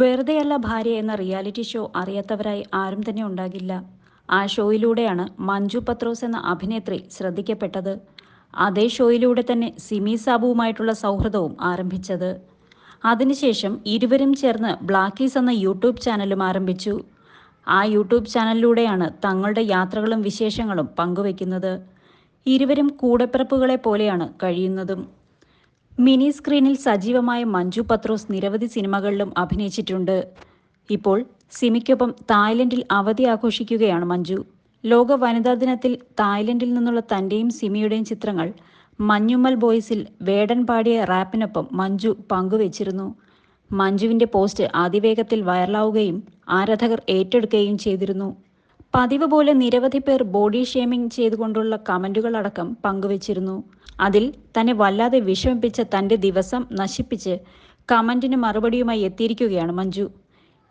വെറുതെയല്ല ഭാര്യ എന്ന റിയാലിറ്റി ഷോ അറിയാത്തവരായി ആരും തന്നെ ഉണ്ടാകില്ല. ആ ഷോയിലൂടെയാണ് മഞ്ജു പത്രോസ് എന്ന അഭിനേത്രി ശ്രദ്ധിക്കപ്പെട്ടത്. അതേ ഷോയിലൂടെ തന്നെ സിമി സാബുവുമായിട്ടുള്ള സൗഹൃദവും ആരംഭിച്ചത്. അതിനുശേഷം ഇരുവരും ചേർന്ന് ബ്ലാക്കീസ് എന്ന യൂട്യൂബ് ചാനലും ആരംഭിച്ചു. ആ യൂട്യൂബ് ചാനലിലൂടെയാണ് തങ്ങളുടെ യാത്രകളും വിശേഷങ്ങളും പങ്കുവയ്ക്കുന്നത്. ഇരുവരും കൂടെപ്പിറപ്പുകളെ പോലെയാണ് കഴിയുന്നതും. മിനി സ്ക്രീനിൽ സജീവമായ മഞ്ജു പത്രോസ് നിരവധി സിനിമകളിലും അഭിനയിച്ചിട്ടുണ്ട്. ഇപ്പോൾ സിമിക്കൊപ്പം തായ്ലൻഡിൽ അവധി ആഘോഷിക്കുകയാണ് മഞ്ജു. ലോക വനിതാ ദിനത്തിൽ തായ്ലൻഡിൽ നിന്നുള്ള തന്റെയും സിമിയുടെയും ചിത്രങ്ങൾ മഞ്ഞുമ്മൽ ബോയ്സിൽ വേടൻ പാടിയ റാപ്പിനൊപ്പം മഞ്ജു പങ്കുവച്ചിരുന്നു. മഞ്ജുവിന്റെ പോസ്റ്റ് അതിവേഗത്തിൽ വൈറലാവുകയും ആരാധകർ ഏറ്റെടുക്കുകയും ചെയ്തിരുന്നു. പതിവ് പോലെ നിരവധി പേർ ബോഡി ഷേമിംഗ് ചെയ്തുകൊണ്ടുള്ള കമന്റുകൾ അടക്കം പങ്കുവച്ചിരുന്നു. അതിൽ തന്നെ വല്ലാതെ വിഷമിപ്പിച്ച തന്റെ ദിവസം നശിപ്പിച്ച് കമന്റിന് മറുപടിയുമായി എത്തിയിരിക്കുകയാണ് മഞ്ജു.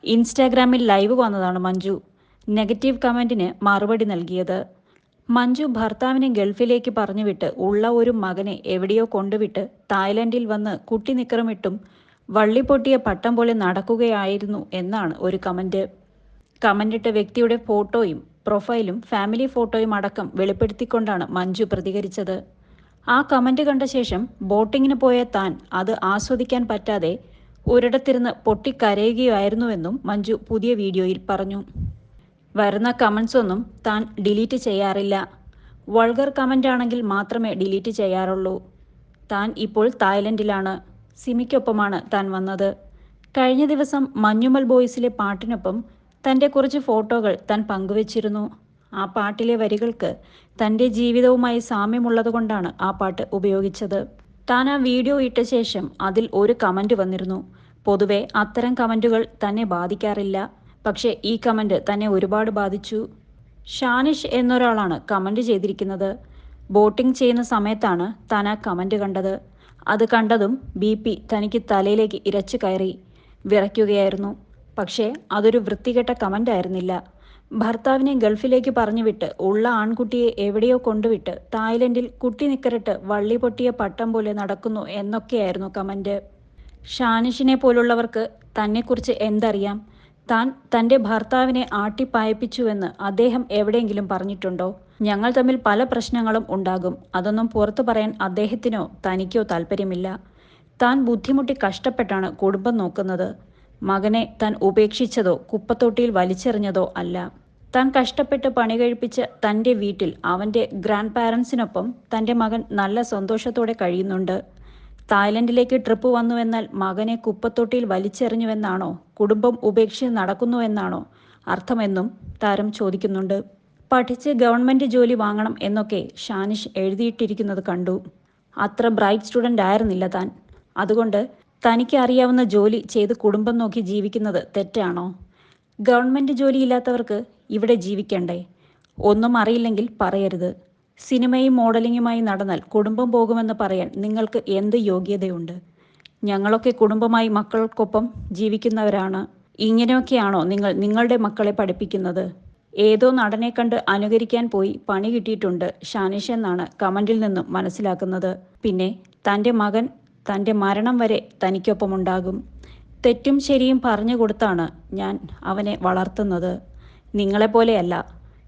ഇൻസ്റ്റാഗ്രാമിൽ ലൈവ് വന്നതാണ് മഞ്ജു. നെഗറ്റീവ് കമന്റിന് മറുപടി നൽകിയത്. മഞ്ജു ഭർത്താവിനെ ഗൾഫിലേക്ക് പറഞ്ഞുവിട്ട് ഉള്ള ഒരു മകനെ എവിടെയോ കൊണ്ടുവിട്ട് തായ്ലൻഡിൽ വന്ന് കുട്ടി നിക്രമിട്ടും വള്ളി പൊട്ടിയ പട്ടം പോലെ നടക്കുകയായിരുന്നു എന്നാണ് ഒരു കമന്റ് കമന്റിട്ട വ്യക്തിയുടെ ഫോട്ടോയും പ്രൊഫൈലും ഫാമിലി ഫോട്ടോയും അടക്കം വെളിപ്പെടുത്തിക്കൊണ്ടാണ് മഞ്ജു പ്രതികരിച്ചത്. ആ കമന്റ് കണ്ട ശേഷം ബോട്ടിങ്ങിന് പോയ താൻ അത് ആസ്വദിക്കാൻ പറ്റാതെ ഒരിടത്തിരുന്ന് പൊട്ടിക്കരയുകയായിരുന്നുവെന്നും മഞ്ജു പുതിയ വീഡിയോയിൽ പറഞ്ഞു. വരുന്ന കമന്റ്സ് ഒന്നും താൻ ഡിലീറ്റ് ചെയ്യാറില്ല. വൾഗർ കമന്റ് ആണെങ്കിൽ മാത്രമേ ഡിലീറ്റ് ചെയ്യാറുള്ളൂ. താൻ ഇപ്പോൾ തായ്ലൻഡിലാണ്. സിമിക്കൊപ്പമാണ് താൻ വന്നത്. കഴിഞ്ഞ ദിവസം മഞ്ഞുമൽ ബോയ്സിലെ പാട്ടിനൊപ്പം തന്റെ കുറച്ച് ഫോട്ടോകൾ താൻ പങ്കുവച്ചിരുന്നു. ആ പാട്ടിലെ വരികൾക്ക് തന്റെ ജീവിതവുമായി സാമ്യമുള്ളതുകൊണ്ടാണ് ആ പാട്ട് ഉപയോഗിച്ചത്. താൻ ആ വീഡിയോ ഇട്ട ശേഷം അതിൽ ഒരു കമന്റ് വന്നിരുന്നു. പൊതുവെ അത്തരം കമന്റുകൾ തന്നെ ബാധിക്കാറില്ല. പക്ഷേ ഈ കമന്റ് തന്നെ ഒരുപാട് ബാധിച്ചു. ഷാനിഷ് എന്നൊരാളാണ് കമന്റ് ചെയ്തിരിക്കുന്നത്. ബോട്ടിംഗ് ചെയ്യുന്ന സമയത്താണ് താൻ ആ കമന്റ് കണ്ടത്. അത് കണ്ടതും ബി പി തനിക്ക് തലയിലേക്ക് ഇരച്ചു കയറി വിറയ്ക്കുകയായിരുന്നു. പക്ഷേ അതൊരു വൃത്തികെട്ട കമന്റ് ആയിരുന്നില്ല ഭർത്താവിനെ ഗൾഫിലേക്ക് പറഞ്ഞുവിട്ട് ഉള്ള ആൺകുട്ടിയെ എവിടെയോ കൊണ്ടുവിട്ട് തായ്ലൻഡിൽ കുട്ടി നിക്കരട്ട് വള്ളി പൊട്ടിയ പട്ടം പോലെ നടക്കുന്നു എന്നൊക്കെയായിരുന്നു കമന്റ്. ഷാനിഷിനെ പോലുള്ളവർക്ക് തന്നെക്കുറിച്ച് എന്തറിയാം? താൻ തന്റെ ഭർത്താവിനെ ആട്ടിപ്പായപ്പിച്ചുവെന്ന് അദ്ദേഹം എവിടെയെങ്കിലും പറഞ്ഞിട്ടുണ്ടോ? ഞങ്ങൾ തമ്മിൽ പല പ്രശ്നങ്ങളും ഉണ്ടാകും. അതൊന്നും പുറത്തു പറയാൻ അദ്ദേഹത്തിനോ തനിക്കോ താല്പര്യമില്ല താൻ ബുദ്ധിമുട്ടി കഷ്ടപ്പെട്ടാണ് കുടുംബം നോക്കുന്നത്. മകനെ താൻ ഉപേക്ഷിച്ചതോ കുപ്പത്തൊട്ടിയിൽ വലിച്ചെറിഞ്ഞതോ അല്ല. താൻ കഷ്ടപ്പെട്ട് പണി കഴിപ്പിച്ച തന്റെ വീട്ടിൽ അവന്റെ ഗ്രാൻഡ് പാരൻസിനൊപ്പം തന്റെ മകൻ നല്ല സന്തോഷത്തോടെ കഴിയുന്നുണ്ട്. തായ്ലൻഡിലേക്ക് ട്രിപ്പ് വന്നുവെന്നാൽ മകനെ കുപ്പത്തൊട്ടിയിൽ വലിച്ചെറിഞ്ഞുവെന്നാണോ? കുടുംബം ഉപേക്ഷിച്ച് നടക്കുന്നുവെന്നാണോ? അർത്ഥമെന്നും താരം ചോദിക്കുന്നുണ്ട്. പഠിച്ച് ഗവൺമെന്റ് ജോലി വാങ്ങണം എന്നൊക്കെ ഷാനിഷ് എഴുതിയിട്ടിരിക്കുന്നത് കണ്ടു. അത്ര ബ്രൈറ്റ് സ്റ്റുഡന്റ് ആയിരുന്നില്ല താൻ. അതുകൊണ്ട് തനിക്ക് അറിയാവുന്ന ജോലി ചെയ്ത് കുടുംബം നോക്കി ജീവിക്കുന്നത് തെറ്റാണോ? ഗവൺമെന്റ് ജോലിയില്ലാത്തവർക്ക് ഇവിടെ ജീവിക്കണ്ടേ? ഒന്നും അറിയില്ലെങ്കിൽ പറയരുത്. സിനിമയും മോഡലിങ്ങുമായി നടന്നാൽ കുടുംബം പോകുമെന്ന് പറയാൻ നിങ്ങൾക്ക് എന്ത് യോഗ്യതയുണ്ട്? ഞങ്ങളൊക്കെ കുടുംബമായി മക്കൾക്കൊപ്പം ജീവിക്കുന്നവരാണ്. ഇങ്ങനെയൊക്കെയാണോ നിങ്ങൾ നിങ്ങളുടെ മക്കളെ പഠിപ്പിക്കുന്നത്? ഏതോ നടനെ കണ്ട് അനുകരിക്കാൻ പോയി പണി കിട്ടിയിട്ടുണ്ട് ഷാനിഷ് എന്നാണ് കമന്റിൽ നിന്നും മനസ്സിലാക്കുന്നത്. പിന്നെ തന്റെ മകൻ തന്റെ മരണം വരെ തനിക്കൊപ്പമുണ്ടാകും. തെറ്റും ശരിയും പറഞ്ഞു കൊടുത്താണ് ഞാൻ അവനെ വളർത്തുന്നത്. നിങ്ങളെപ്പോലെയല്ല.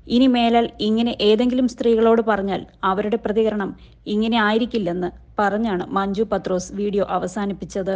ഇനി മേലാൽ ഇങ്ങനെ ഏതെങ്കിലും സ്ത്രീകളോട് പറഞ്ഞാൽ അവരുടെ പ്രതികരണം ഇങ്ങനെ ആയിരിക്കില്ലെന്ന് പറഞ്ഞാണ് മഞ്ജു പത്രോസ് വീഡിയോ അവസാനിപ്പിച്ചത്.